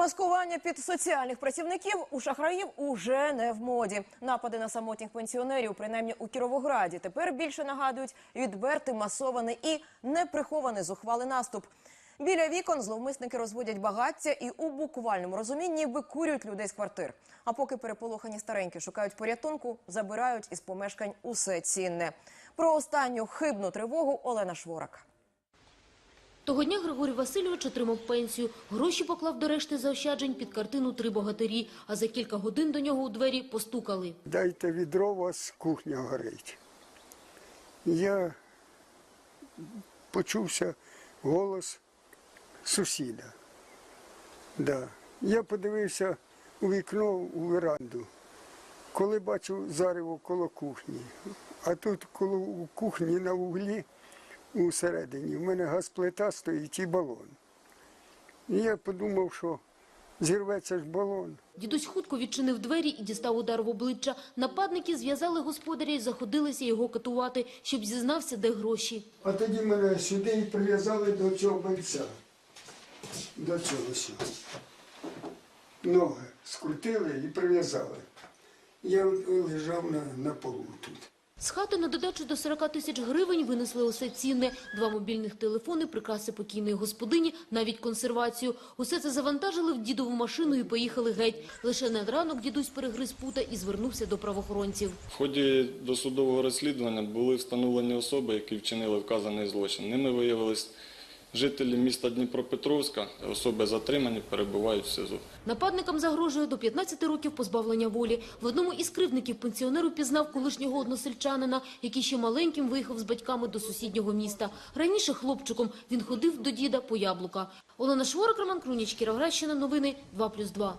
Маскування під соціальних працівників у шахраїв уже не в моді. Напади на самотніх пенсіонерів, принаймні у Кіровограді, тепер більше нагадують відвертий масований і неприхований зухвалий наступ. Біля вікон зловмисники розводять багаття і у буквальному розумінні викурюють людей з квартир. А поки переполохані старенькі шукають порятунку, забирають із помешкань усе цінне. Про останню хибну тривогу Олена Шворак. Того дня Григорій Васильович отримав пенсію. Гроші поклав до решти заощаджень під картину «Три богатирі», а за кілька годин до нього у двері постукали. Дайте відро, у вас кухня горить. Я почувся голос сусіда. Да. Я подивився у вікно у веранду, коли бачу зарево коло кухні. А тут коло кухні на вуглі усередині в мене газплита стоїть і балон. І я подумав, що зірветься ж балон. Дідусь хутко відчинив двері і дістав удар в обличчя. Нападники зв'язали господаря і заходилися його катувати, щоб зізнався, де гроші. А тоді мене сюди і прив'язали до цього бойця. До цього сюди. Ноги скрутили і прив'язали. Я лежав на, на полу тут. З хати на додачу до 40 тисяч гривень винесли усе цінне. Два мобільних телефони, прикраси покійної господині, навіть консервацію. Усе це завантажили в дідову машину і поїхали геть. Лише на ранок дідусь перегриз пута і звернувся до правоохоронців. В ході досудового розслідування були встановлені особи, які вчинили вказаний злочин. Ними виявились жителі міста Дніпропетровська. Особи затримані, перебувають в СИЗО. Нападникам загрожує до 15 років позбавлення волі. В одному із кривдників пенсіонер упізнав колишнього односельчанина, який ще маленьким виїхав з батьками до сусіднього міста. Раніше хлопчиком він ходив до діда по яблука. Олена Шворак, Роман Круніч, Кіровоградщина, новини 2+,2.